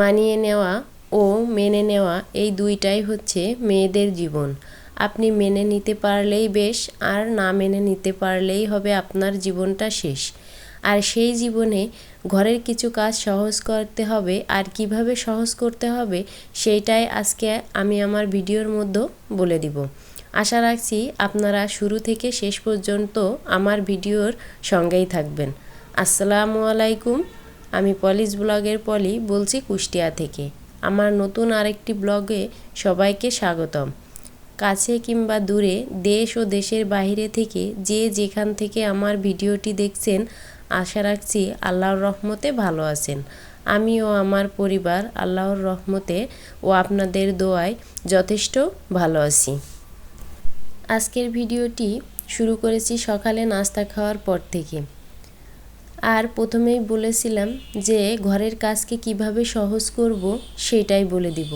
মানিয়ে নেওয়া ও মেনে নেওয়া এই দুইটাই হচ্ছে মেয়েদের জীবন। আপনি মেনে নিতে পারলেই বেশ, আর না মেনে নিতে পারলেই হবে আপনার জীবনটা শেষ। আর সেই জীবনে ঘরের কিছু কাজ সহজ করতে হবে, আর কীভাবে সহজ করতে হবে সেইটাই আজকে আমি আমার ভিডিওর মধ্যে বলে দিব। আশা রাখছি আপনারা শুরু থেকে শেষ পর্যন্ত আমার ভিডিওর সঙ্গেই থাকবেন। আসসালামু আলাইকুম আমি পলিশ ব্লগের পলি বলছি কুষ্টিয়া থেকে। আমার নতুন আরেকটি ব্লগে সবাইকে স্বাগতম। কাছে কিংবা দূরে, দেশ ও দেশের বাইরে থেকে যে যেখান থেকে আমার ভিডিওটি দেখছেন, আশা রাখছি আল্লাহর রহমতে ভালো আছেন। আমি ও আমার পরিবার আল্লাহর রহমতে ও আপনাদের দোয়ায় যথেষ্ট ভালো আছি। আজকের ভিডিওটি শুরু করেছি সকালে নাস্তা খাওয়ার পর থেকে। আর প্রথমেই বলেছিলাম যে ঘরের কাজকে কীভাবে সহজ করব সেটাই বলে দিব।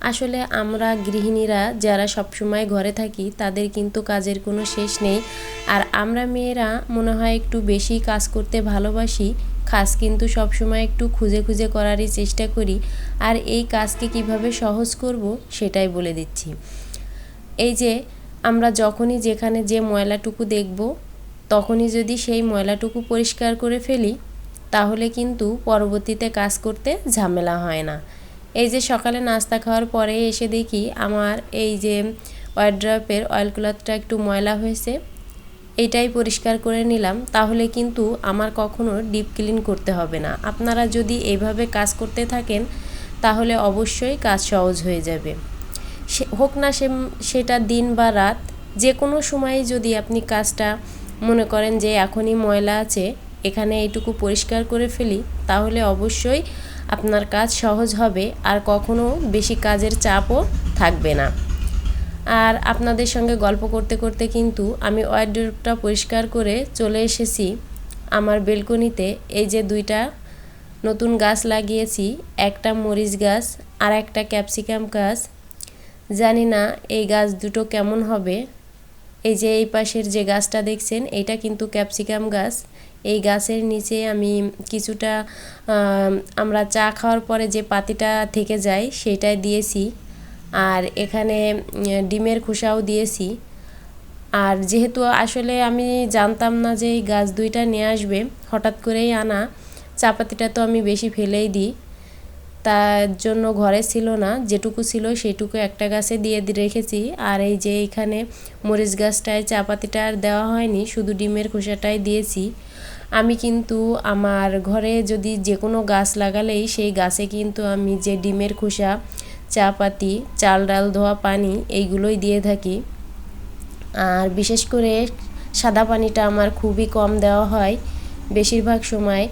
আসলে আমরা গৃহিণীরা যারা সবসময় ঘরে থাকি, তাদের কিন্তু কাজের কোনো শেষ নেই। আর আমরা মেয়েরা মনে হয় একটু বেশি কাজ করতে ভালোবাসি, কাজ কিন্তু সবসময় একটু খুঁজে খুঁজে করারই চেষ্টা করি। আর এই কাজকে কীভাবে সহজ করব সেটাই বলে দিচ্ছি। এই যে আমরা যখনই যেখানে যে ময়লাটুকু দেখব তখনই যদি সেই ময়লাটুকু পরিষ্কার করে ফেলি, তাহলে কিন্তু পরবর্তীতে কাজ করতে ঝামেলা হয় না। এই যে সকালে নাস্তা খাওয়ার পরে এসে দেখি আমার এই যে ওয়ার্ড্রপের অয়েল ক্লথটা একটু ময়লা হয়েছে, এটাই পরিষ্কার করে নিলাম, তাহলে কিন্তু আমার কখনো ডিপ ক্লিন করতে হবে না। আপনারা যদি এইভাবে কাজ করতে থাকেন, তাহলে অবশ্যই কাজ সহজ হয়ে যাবে। হোক না সে, সেটা দিন বা রাত যে কোনো সময়ে যদি আপনি কাজটা মনে করেন যে এখনই ময়লা আছে, এখানে এইটুকু পরিষ্কার করে ফেলি, তাহলে অবশ্যই আপনার কাজ সহজ হবে, আর কখনো বেশি কাজের চাপও থাকবে না। আর আপনাদের সঙ্গে গল্প করতে করতে কিন্তু আমি ওয়ার্ডরোবটা পরিষ্কার করে চলে এসেছি। আমার বেলকনিতে এই যে দুইটা নতুন গাছ লাগিয়েছি, একটা মরিচ গাছ আর একটা ক্যাপসিকাম গাছ। জানি না এই গাছ দুটো কেমন হবে। এই যে এই পাশের যে গাছটা দেখছেন এইটা কিন্তু ক্যাপসিকাম গাছ। এই গাছের নিচে আমি কিছুটা আমরা চা খাওয়ার পরে যে পাতিটা থেকে যায় সেটাই দিয়েছি। আর এখানে ডিমের খোসাও দিয়েছি। আর যেহেতু আসলে আমি জানতাম না যে এই গাছ দুইটা নিয়ে আসবে, হঠাৎ করেই আনা চাপাতিটা তো আমি বেশি ফেলেই দিই। তার জন্য ঘরে ছিল না, যেটুকু ছিল সেটুকু একটা গাছে দিয়ে রেখেছি। আর এই যে এখানে মরিচ গাছটায় চাপাতিটা আর দেওয়া হয়নি, শুধু ডিমের খোসাটাই দিয়েছি। আমি কিন্তু আমার ঘরে যদি যে কোনো গাছ লাগালেই সেই গাছে কিন্তু আমি যে ডিমের খোসা চা পাতি চাল ডাল ধোয়া পানি এইগুলোই দিয়ে থাকি। আর বিশেষ করে সাদা পানিটা আমার খুবই কম দেওয়া হয়। বেশিরভাগ সময়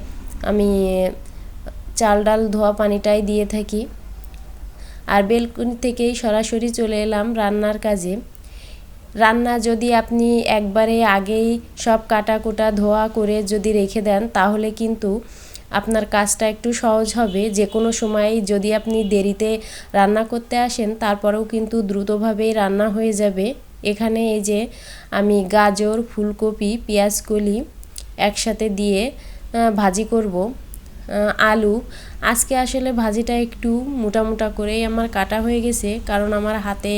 আমি চাল ডাল ধোয়া পানিটাই দিয়ে থাকি। আর বেলকুনি থেকেই সরাসরি চলে এলাম রান্নার কাজে। রান্না যদি আপনি একবারে আগেই সব কাটা কোটা ধোয়া করে যদি রেখে দেন, তাহলে কিন্তু আপনার কাজটা একটু সহজ হবে। যে কোনো সময় যদি আপনি দেরিতে রান্না করতে আসেন, তারপরেও কিন্তু দ্রুতভাবেই রান্না হয়ে যাবে। এখানে এই যে আমি গাজর, ফুলকপি, পেঁয়াজকলি একসাথে দিয়ে ভাজি করব। আলু। আজকে আসলে ভাজিটা একটু মোটা মোটা করেই আমার কাটা হয়ে গেছে, কারণ আমার হাতে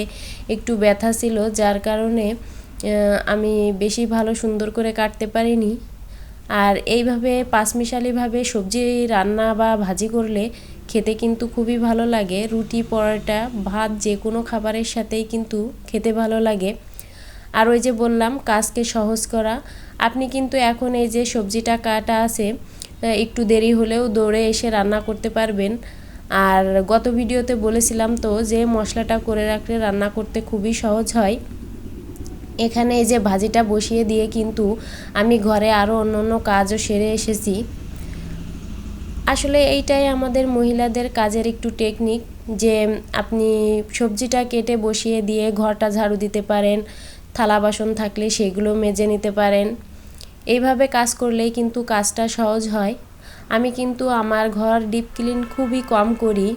একটু ব্যথা ছিল, যার কারণে আমি বেশি ভালো সুন্দর করে কাটতে পারিনি। আর এইভাবে পাঁচমিশালিভাবে সবজি রান্না বা ভাজি করলে খেতে কিন্তু খুবই ভালো লাগে। রুটি, পরোটা, ভাত যে কোনো খাবারের সাথেই কিন্তু খেতে ভালো লাগে। আর ওই যে বললাম, কাজকে সহজ করা। আপনি কিন্তু এখন এই যে সবজিটা কাটা আছে একটু দেরি হলেও দৌড়ে এসে রান্না করতে পারবেন। আর গত ভিডিওতে বলেছিলাম তো যে মশলাটা করে রাখলে রান্না করতে খুবই সহজ হয়। এখানে এই যে ভাজিটা বসিয়ে দিয়ে কিন্তু আমি ঘরে আরও অন্য অন্য কাজও সেরে এসেছি। আসলে এইটাই আমাদের মহিলাদের কাজের একটু টেকনিক যে আপনি সবজিটা কেটে বসিয়ে দিয়ে ঘরটা ঝাড়ু দিতে পারেন, থালা বাসন থাকলে সেগুলো মেজে নিতে পারেন। এইভাবে কাজ করলেই কিন্তু কাজটা সহজ হয়। আমি কিন্তু আমার ঘর ডিপ ক্লিন খুবই কম করি।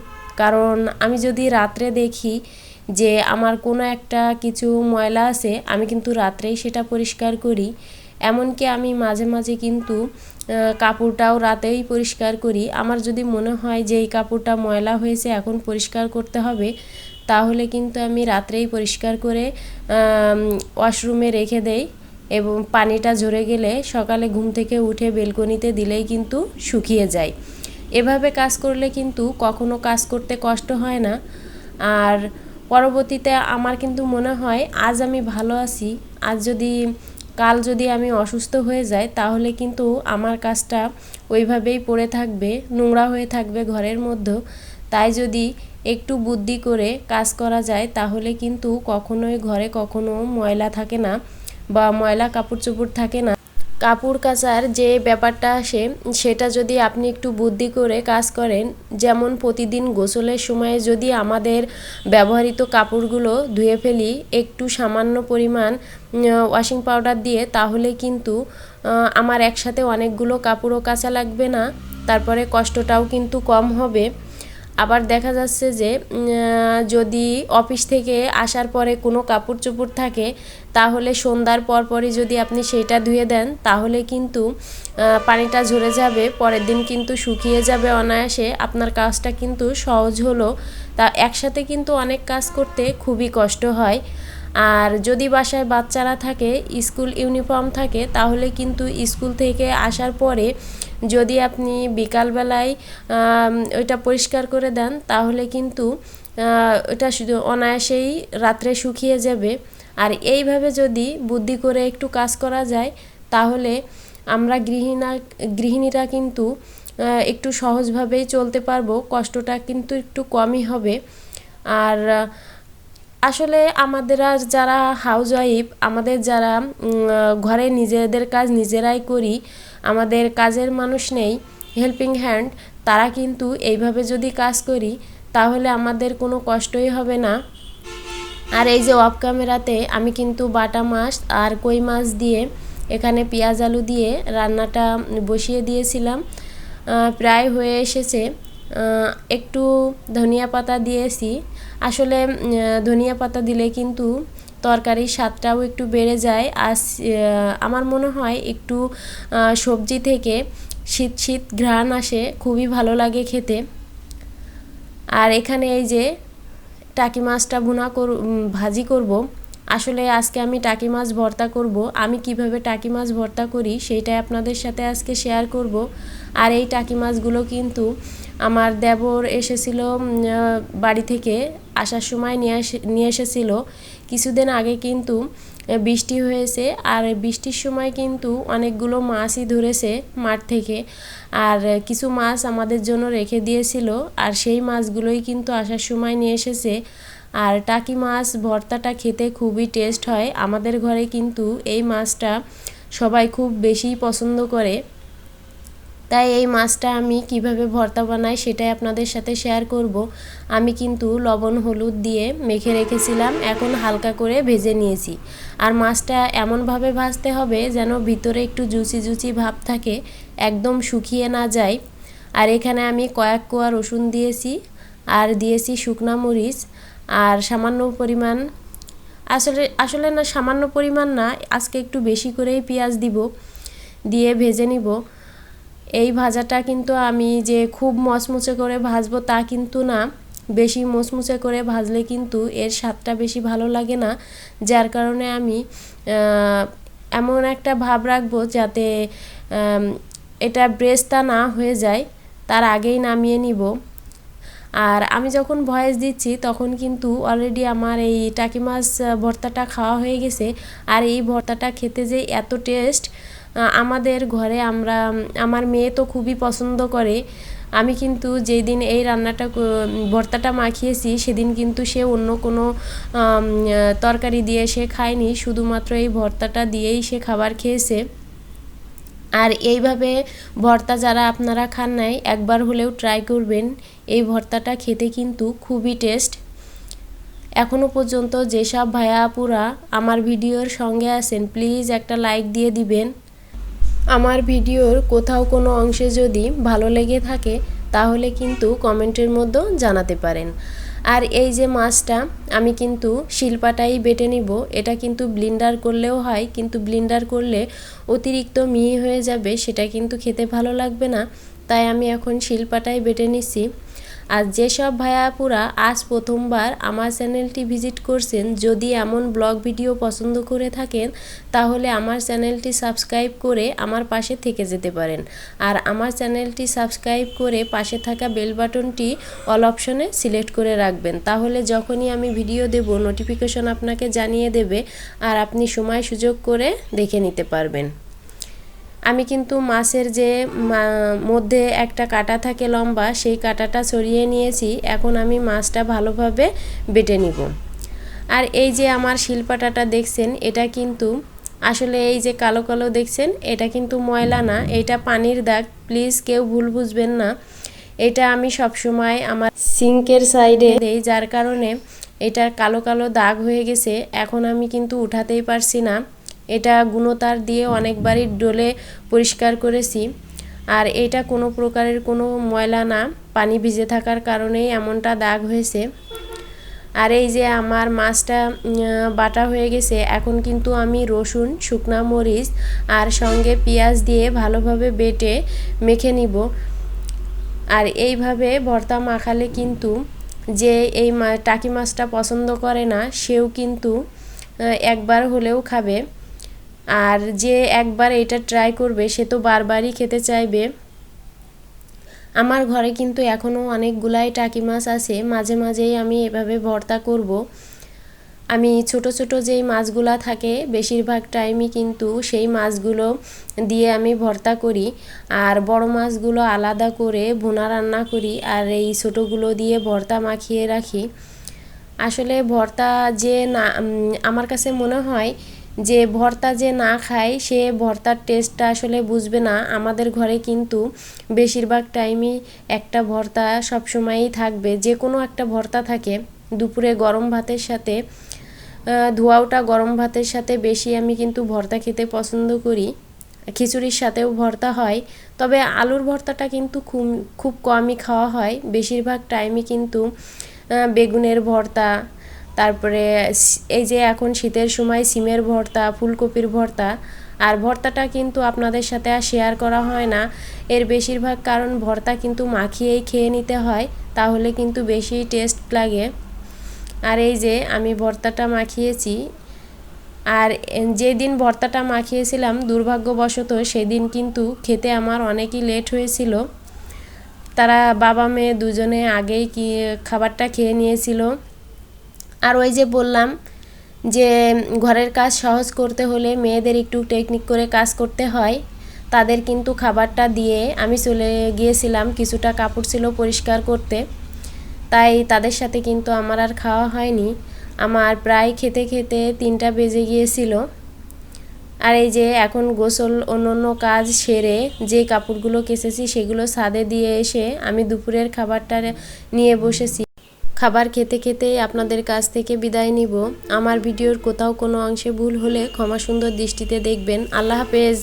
কারণ আমি যদি রাত্রে দেখি যে আমার কোনো একটা কিছু ময়লা আছে, আমি কিন্তু রাত্রেই সেটা পরিষ্কার করি। এমনকি আমি মাঝে মাঝে কিন্তু কাপড়টাও রাতেই পরিষ্কার করি। আমার যদি মনে হয় যে এই কাপড়টা ময়লা হয়েছে, এখন পরিষ্কার করতে হবে, তাহলে কিন্তু আমি রাত্রেই পরিষ্কার করে ওয়াশরুমে রেখে দেই। এবং পানিটা ঝরে গেলে সকালে ঘুম থেকে উঠে বেলকনিতে দিলেই কিন্তু শুকিয়ে যায়। এভাবে কাজ করলে কিন্তু কখনো কাজ করতে কষ্ট হয় না। আর পরবর্তীতে আমার কিন্তু মনে হয়, আজ আমি ভালো আছি, আজ যদি, কাল যদি আমি অসুস্থ হয়ে যাই, তাহলে কিন্তু আমার কাজটা ওইভাবেই পড়ে থাকবে, নোংরা হয়ে থাকবে ঘরের মধ্যে। তাই যদি একটু বুদ্ধি করে কাজ করা যায়, তাহলে কিন্তু কখনোই ঘরে কখনো ময়লা থাকে না। বা ময়লা কাপড় চোপড় থাকে না। কাপড় কাচার যে ব্যাপারটা আসে, সেটা যদি আপনি একটু বুদ্ধি করে কাজ করেন, যেমন প্রতিদিন গোসলের সময়ে যদি আমাদের ব্যবহৃত কাপড়গুলো ধুয়ে ফেলি, একটু সামান্য পরিমাণ ওয়াশিং পাউডার দিয়ে, তাহলে কিন্তু আমার একসাথে অনেকগুলো কাপড়ও কাচা লাগবে না। তারপরে কষ্টটাও কিন্তু কম হবে। আবার দেখা যাচ্ছে যে যদি অফিস থেকে আসার পরে কোনো কাপড় চোপড় থাকে, তাহলে সন্ধ্যার পর পরপরই যদি আপনি সেইটা ধুয়ে দেন, তাহলে কিন্তু পানিটা ঝরে যাবে, পরের দিন কিন্তু শুকিয়ে যাবে অনায়াসে। আপনার কাজটা কিন্তু সহজ হলো। তা একসাথে কিন্তু অনেক কাজ করতে খুবই কষ্ট হয়। আর যদি বাসায় বাচ্চারা থাকে, স্কুল ইউনিফর্ম থাকে, তাহলে কিন্তু স্কুল থেকে আসার পরে যদি আপনি বিকালবেলায় ওইটা পরিষ্কার করে দেন, তাহলে কিন্তু ওটা শুধু অনায়াসেই রাত্রে শুকিয়ে যাবে। আর এইভাবে যদি বুদ্ধি করে একটু কাজ করা যায়, তাহলে আমরা গৃহিণা, গৃহিণীরা কিন্তু একটু সহজভাবেই চলতে পারব, কষ্টটা কিন্তু একটু কমই হবে। আর, আসলে আমাদের আর যারা হাউস ওয়াইফ আমাদের যারা ঘরে নিজেদের কাজ নিজেরাই করি আমাদের কাজের মানুষ নেই হেল্পিং হ্যান্ড তারা কিন্তু এইভাবে যদি কাজ করি, তাহলে আমাদের কোনো কষ্টই হবে না। আর এই যে অফ ক্যামেরাতে আমি কিন্তু বাটা মাছ আর কই মাছ দিয়ে এখানে পেঁয়াজ আলু দিয়ে রান্নাটা বসিয়ে দিয়েছিলাম। প্রায় হয়ে এসেছে। একটু ধনিয়া পাতা দিয়েছি। আসলে ধনিয়া পাতা দিলে কিন্তু তরকারির স্বাদটাও একটু বেড়ে যায়। আর আমার মনে হয় একটু সবজি থেকে শীত শীত ঘ্রাণ আসে, খুবই ভালো লাগে খেতে। আর এখানে এই যে টাকি মাছটা ভুনা কর ভাজি করব। আসলে আজকে আমি টাকি মাছ ভর্তা করব। আমি কীভাবে টাকি মাছ ভর্তা করি সেইটাই আপনাদের সাথে আজকে শেয়ার করব। আর এই টাকি মাছগুলো কিন্তু আমার দেবর এসেছিল বাড়ি থেকে আসার সময় নিয়ে এসে নিয়ে এসেছিল। কিছুদিন আগে কিন্তু বৃষ্টি হয়েছে আর বৃষ্টির সময় কিন্তু অনেকগুলো মাছই ধরেছে মাঠ থেকে। আর কিছু মাছ আমাদের জন্য রেখে দিয়েছিল আর সেই মাছগুলোই কিন্তু আসার সময় নিয়ে এসেছে। আর টাকি মাছ, ভর্তাটা খেতে খুবই টেস্ট হয়। আমাদের ঘরে কিন্তু এই মাছটা সবাই খুব বেশি পছন্দ করে। তাই এই মাছটা আমি কীভাবে ভর্তা বানাই সেটাই আপনাদের সাথে শেয়ার করব। আমি কিন্তু লবণ, হলুদ দিয়ে মেখে রেখেছিলাম, এখন হালকা করে ভেজে নিয়েছি। আর মাছটা এমনভাবে ভাজতে হবে যেন ভিতরে একটু জুচি জুচি ভাব থাকে, একদম শুকিয়ে না যায়। আর এখানে আমি কয়েক কোয়া রসুন দিয়েছি, আর দিয়েছি শুকনা মরিচ, আর সামান্য পরিমাণ, আসলে আসলে না, সামান্য পরিমাণ না, আজকে একটু বেশি করেই পেঁয়াজ দিব, দিয়ে ভেজে নিব। এই ভাজাটা কিন্তু আমি যে খুব মচমুচে করে ভাজবো তা কিন্তু না। বেশি মুচমুচে করে ভাজলে কিন্তু এর স্বাদটা বেশি ভালো লাগে না, যার কারণে আমি এমন একটা ভাব রাখব যাতে এটা ব্রেস্তা না হয়ে যায়, তার আগেই নামিয়ে নিব। আর আমি যখন ভয়েস দিচ্ছি তখন কিন্তু অলরেডি আমার এই টাকি মাছ ভর্তাটা খাওয়া হয়ে গেছে। আর এই ভর্তাটা খেতে যে এত টেস্ট আমাদের ঘরে আমরা আমার মেয়ে তো খুবই পছন্দ করে। আমি কিন্তু যেই দিন এই রান্নাটা ভর্তাটা মাখিয়েছি, সেদিন কিন্তু সে অন্য কোনো তরকারি দিয়ে সে খায়নি, শুধুমাত্র এই ভর্তাটা দিয়েই সে খাবার খেয়েছে। আর এইভাবে ভর্তা যারা আপনারা খান নাই, একবার হলেও ট্রাই করবেন। এই ভর্তাটা খেতে কিন্তু খুবই টেস্ট এখনও পর্যন্ত যেসব ভাইয়া আপুরা আমার ভিডিওর সঙ্গে আছেন প্লিজ একটা লাইক দিয়ে দিবেন। আমার ভিডিওর কোথাও কোনো অংশে যদি ভালো লেগে থাকে, তাহলে কিন্তু কমেন্টের মধ্যেও জানাতে পারেন। আর এই যে মাছটা, আমি কিন্তু শিল্পাটাই বেটে নিব। এটা কিন্তু ব্লিন্ডার করলেও হয়, কিন্তু ব্লিন্ডার করলে অতিরিক্ত মিহি হয়ে যাবে, সেটা কিন্তু খেতে ভালো লাগবে না। তাই আমি এখন শিলপাটাই বেটে নিছি আর যেসব ভাইয়াপুরা আজ প্রথমবার আমার চ্যানেলটি ভিজিট করছেন, যদি এমন ব্লগ ভিডিও পছন্দ করে থাকেন, তাহলে আমার চ্যানেলটি সাবস্ক্রাইব করে আমার পাশে থেকে যেতে পারেন। আর আমার চ্যানেলটি সাবস্ক্রাইব করে পাশে থাকা বেল বাটনটি অল অপশনে সিলেক্ট করে রাখবেন। তাহলে যখনই আমি ভিডিও দেব, নোটিফিকেশন আপনাকে জানিয়ে দেবে আর আপনি সময় সুযোগ করে দেখে নিতে পারবেন। আমি কিন্তু মাছের যে মধ্যে একটা কাটা থাকে লম্বা, সেই কাটাটা সরিয়ে নিয়েছি। এখন আমি মাছটা ভালোভাবে বেটে নিব। আর এই যে আমার শিলপাটাটা দেখছেন, এটা কিন্তু আসলে এই যে কালো কালো দেখছেন, এটা কিন্তু ময়লা না, এটা পানির দাগ। প্লিজ কেউ ভুল বুঝবেন না। এটা আমি সবসময় আমার সিঙ্কের সাইডে দেই, যার কারণে এটার কালো কালো দাগ হয়ে গেছে। এখন আমি কিন্তু উঠাতেই পারছি না। এটা গুণতার দিয়ে অনেকবারই ডোলে পরিষ্কার করেছি। আর এটা কোনো প্রকারের কোনো ময়লা না, পানি ভিজে থাকার কারণেই এমনটা দাগ হয়েছে। আর এই যে আমার মাছটা বাটা হয়ে গেছে, এখন কিন্তু আমি রসুন, শুকনা মরিচ আর সঙ্গে পেঁয়াজ দিয়ে ভালোভাবে বেটে মেখে নিব। আর এইভাবে ভর্তা মাখালে কিন্তু যে এই টাকি মাছটা পছন্দ করে না, সেও কিন্তু একবার হলেও খাবে। আর যে একবার এটা ট্রাই করবে, সে তো বারবারই খেতে চাইবে। আমার ঘরে কিন্তু এখনও অনেকগুলাই টাকি মাছ আছে, মাঝে মাঝেই আমি এভাবে ভর্তা করব। আমি ছোট ছোট যেই মাছগুলা থাকে, বেশিরভাগ টাইমই কিন্তু সেই মাছগুলো দিয়ে আমি ভর্তা করি। আর বড় মাছগুলো আলাদা করে ভুনা রান্না করি আর এই ছোটোগুলো দিয়ে ভর্তা মাখিয়ে রাখি। আসলে ভর্তা যে না আমার কাছে মনে হয় যে ভর্তা যে না খায়, সে ভর্তার টেস্টটা আসলে বুঝবে না। আমাদের ঘরে কিন্তু বেশিরভাগ টাইমই একটা ভর্তা সবসময়ই থাকবে। যে কোনো একটা ভর্তা থাকে, দুপুরে গরম ভাতের সাথে ধোয়াওটা গরম ভাতের সাথে বেশি আমি কিন্তু ভর্তা খেতে পছন্দ করি। খিচুড়ির সাথেও ভর্তা হয়। তবে আলুর ভর্তাটা কিন্তু খুব খুব কমই খাওয়া হয়। বেশিরভাগ টাইমই কিন্তু বেগুনের ভর্তা তারপরে এই যে এখন শীতের সময় সিমের ভর্তা, ফুলকপির ভর্তা, আর ভর্তাটা কিন্তু আপনাদের সাথে আর শেয়ার করা হয় না। এর বেশিরভাগ কারণ ভর্তা কিন্তু মাখিয়েই খেয়ে নিতে হয়, তাহলে কিন্তু বেশি টেস্ট লাগে। আর এই যে আমি ভর্তাটা মাখিয়েছি, আর যেদিন ভর্তাটা মাখিয়েছিলাম দুর্ভাগ্যবশত সেদিন কিন্তু খেতে আমার অনেকই লেট হয়েছিল। তারা বাবা মেয়ে দুজনে আগেই কি খাবারটা খেয়ে নিয়েছিল। আর ওই যে বললাম যে ঘরের কাজ সহজ করতে হলে মেয়েদের একটু টেকনিক করে কাজ করতে হয়। তাদের কিন্তু খাবারটা দিয়ে আমি চলে গিয়েছিলাম, কিছুটা কাপড় ছিল পরিষ্কার করতে। তাই তাদের সাথে কিন্তু আমার আর খাওয়া হয়নি। আমার প্রায় খেতে খেতে তিনটা বেজে গিয়েছিল। আর এই যে এখন গোসল অন্য অন্য কাজ সেরে যে কাপড়গুলো কেসেছি সেগুলো ছাদে দিয়ে এসে আমি দুপুরের খাবারটা নিয়ে বসেছি। খাবার খেতে খেতে আপনাদের কাছ থেকে বিদায় নিব। আমার ভিডিওর কোথাও কোনো অংশে ভুল হলে ক্ষমা সুন্দর দৃষ্টিতে দেখবেন। আল্লাহ হাফেজ।